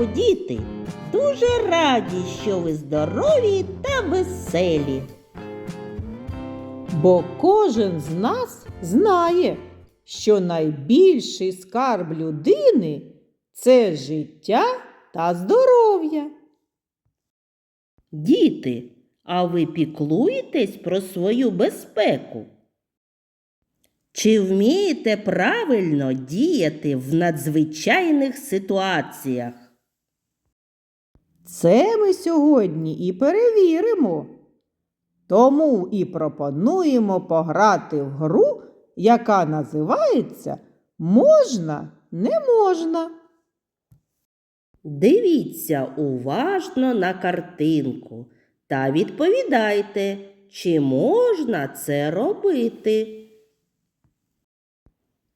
ранку, діти! Дуже раді, що ви здорові та веселі. Бо кожен з нас знає, що найбільший скарб людини це життя та здоров'я. Діти, а ви піклуєтесь про свою безпеку? Чи вмієте правильно діяти в надзвичайних ситуаціях? Це ми сьогодні і перевіримо. Тому і пропонуємо пограти в гру, яка називається Можна, не можна. Дивіться уважно на картинку та відповідайте, чи можна це робити.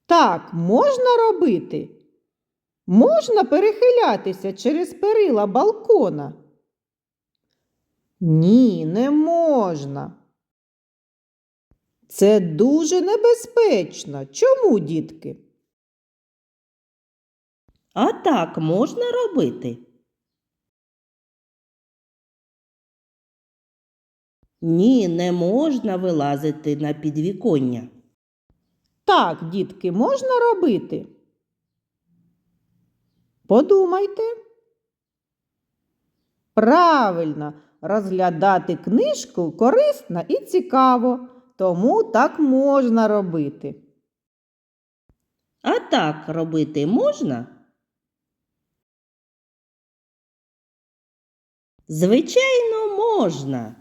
Так можна робити? Можна перехилятися через перила балкона? Ні, не можна. Це дуже небезпечно. Чому, дітки? А так можна робити? Ні, не можна вилазити на підвіконня. Так, дітки, можна робити? Подумайте. Правильно, розглядати книжку корисно і цікаво, тому так можна робити. А так робити можна? Звичайно, можна.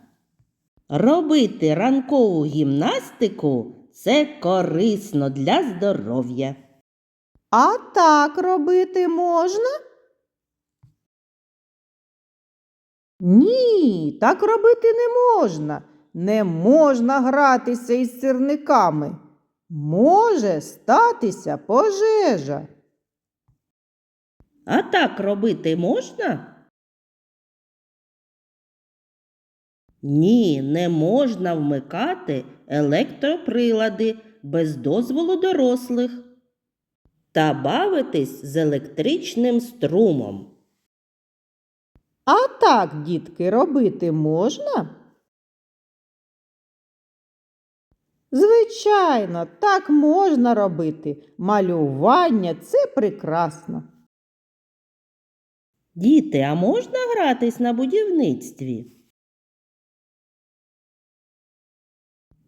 Робити ранкову гімнастику це корисно для здоров'я. А так робити можна? Ні, так робити не можна. Не можна гратися із сірниками. Може статися пожежа. А так робити можна? Ні, не можна вмикати електроприлади без дозволу дорослих та бавитись з електричним струмом. А так, дітки, робити можна? Звичайно, так можна робити. Малювання це прекрасно. Діти, а можна гратись на будівництві?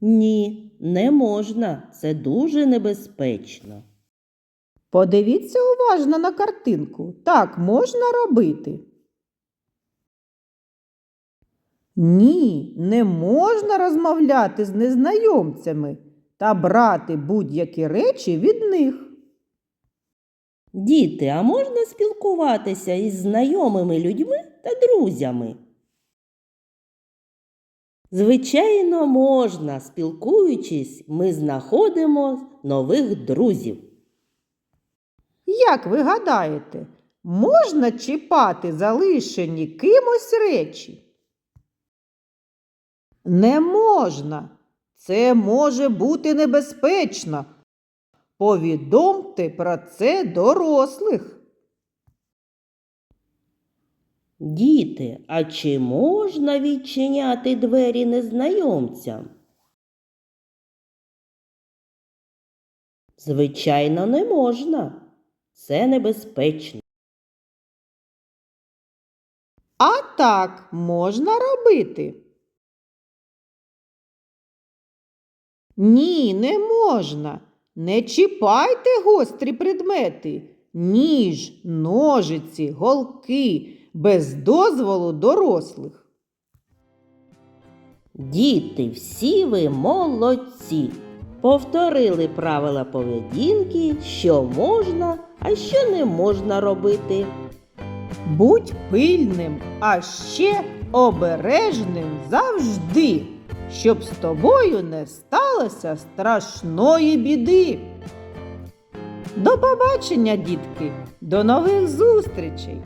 Ні, не можна. Це дуже небезпечно. Подивіться уважно на картинку. Так можна робити. Ні, не можна розмовляти з незнайомцями та брати будь-які речі від них. Діти, а можна спілкуватися із знайомими людьми та друзями? Звичайно, можна. Спілкуючись, ми знаходимо нових друзів. Як ви гадаєте, можна чіпати залишені кимось речі? Не можна. Це може бути небезпечно. Повідомте про це дорослих. Діти, а чи можна відчиняти двері незнайомцям? Звичайно, не можна. Це небезпечно. А так можна робити? Ні, не можна. Не чіпайте гострі предмети, ніж, ножиці, голки без дозволу дорослих. Діти, всі ви молодці. Повторили правила поведінки, що можна, а що не можна робити. Будь пильним, а ще обережним завжди, щоб з тобою не сталося страшної біди. До побачення, дітки, до нових зустрічей!